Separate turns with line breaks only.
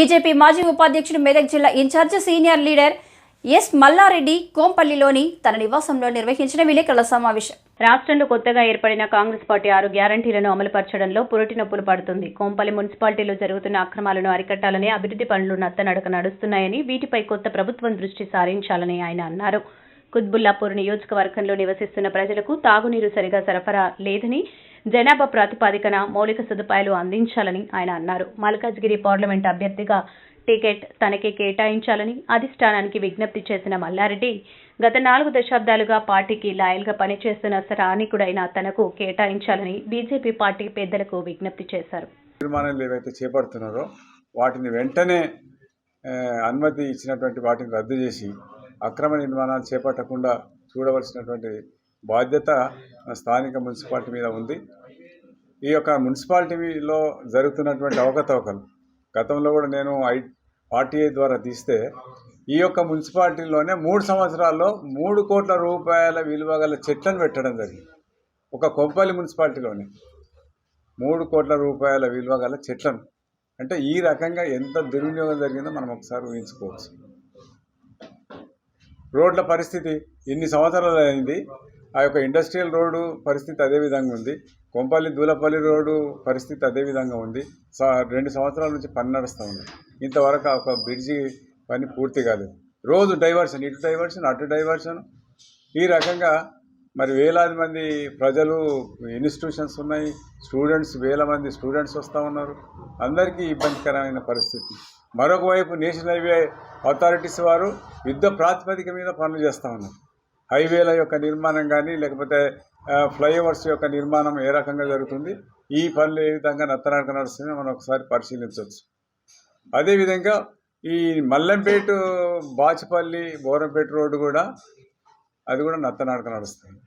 BJP మాజీ ఉపాధ్యక్షుడు మెదక్ జిల్లా in charge senior leader S Mallareddy కోంపల్లిలోని తన నివాసంలో నిర్వహించిన విలేకరుల సమావేశం.
రాష్ట్రంలో కొత్తగా ఏర్పడిన కాంగ్రెస్ పార్టీ ఆరు గ్యారంటీలను అమలుపరచడంలో పురటి నొప్పులు పడుతుంది. కోంపల్లి మున్సిపాలిటీలో జరుగుతున్న అక్రమాలను అరికట్టాలని అభివృద్ధి పనులు నత్తనడక నడుస్తున్నాయని వీటిపై కొత్త ప్రభుత్వం దృష్టి సారించాలని ఆయన అన్నారు. కుత్బుల్లాపూర్ నియోజకవర్గంలో నివసిస్తున్న ప్రజలకు తాగునీరు సరిగా సరఫరా లేదని జనాభా ప్రాతిపాదికన మౌలిక సదుపాయాలు అందించాలని ఆయన అన్నారు. మల్కాజ్గిరి పార్లమెంట్ అభ్యర్థిగా టికెట్ తనకి కేటాయించాలని అధిష్టానానికి విజ్ఞప్తి చేసిన మల్లారెడ్డి గత నాలుగు దశాబ్దాలుగా పార్టీకి లాయల్గా పనిచేస్తున్న స్థానికుడైన తనకు కేటాయించాలని బీజేపీ పార్టీ పెద్దలకు విజ్ఞప్తి చేశారు.
తీర్మానాలు ఏవైతే చేపడుతున్నారో వాటిని వెంటనే అనుమతి ఇచ్చినటువంటి వాటిని రద్దు చేసి అక్రమ నిర్మాణాలు చేపట్టకుండా చూడవలసినటువంటి బాధ్యత స్థానిక మున్సిపాలిటీ మీద ఉంది. ఈ యొక్క మున్సిపాలిటీలో జరుగుతున్నటువంటి అవకతవకలు గతంలో కూడా నేను ఐ ఆర్టీఐ ద్వారా తీస్తే ఈ యొక్క మున్సిపాలిటీలోనే మూడు సంవత్సరాల్లో మూడు కోట్ల రూపాయల విలువ గల చెట్లను పెట్టడం జరిగింది. ఒక కొబ్బలి మున్సిపాలిటీలోనే మూడు కోట్ల రూపాయల విలువ గల చెట్లను. అంటే ఈ రకంగా ఎంత దుర్వినియోగం జరిగిందో మనం ఒకసారి ఊహించుకోవచ్చు. రోడ్ల పరిస్థితి ఇన్ని సంవత్సరాలు అయింది? ఆ యొక్క ఇండస్ట్రియల్ రోడ్డు పరిస్థితి అదే విధంగా ఉంది. కొంపల్లి దూలపల్లి రోడ్డు పరిస్థితి అదే విధంగా ఉంది. స- రెండు సంవత్సరాల నుంచి పని నడుస్తూ ఉంది. ఇంతవరకు ఒక బ్రిడ్జి పని పూర్తి కాలేదు. రోజు డైవర్షన్ ఇటు డైవర్షన్ అటు డైవర్షన్. ఈ రకంగా మరి వేలాది మంది ప్రజలు ఇన్స్టిట్యూషన్స్ ఉన్నాయి. స్టూడెంట్స్ వేల మంది స్టూడెంట్స్ వస్తూ ఉన్నారు. అందరికీ ఇబ్బందికరమైన పరిస్థితి. మరొకవైపు నేషనల్ హైవే అథారిటీస్ వారు యుద్ధ ప్రాతిపదిక మీద పనులు చేస్తూ ఉన్నారు. హైవేల యొక్క నిర్మాణం కానీ లేకపోతే ఫ్లైఓవర్స్ యొక్క నిర్మాణం ఏ రకంగా జరుగుతుంది ఈ పనులు ఏ విధంగా నత్తనడక నడుస్తుందో మనం ఒకసారి పరిశీలించవచ్చు. అదేవిధంగా ఈ మల్లంపేట బాచిపల్లి బోరంపేట రోడ్డు కూడా అది కూడా నత్తనాడక నడుస్తుంది.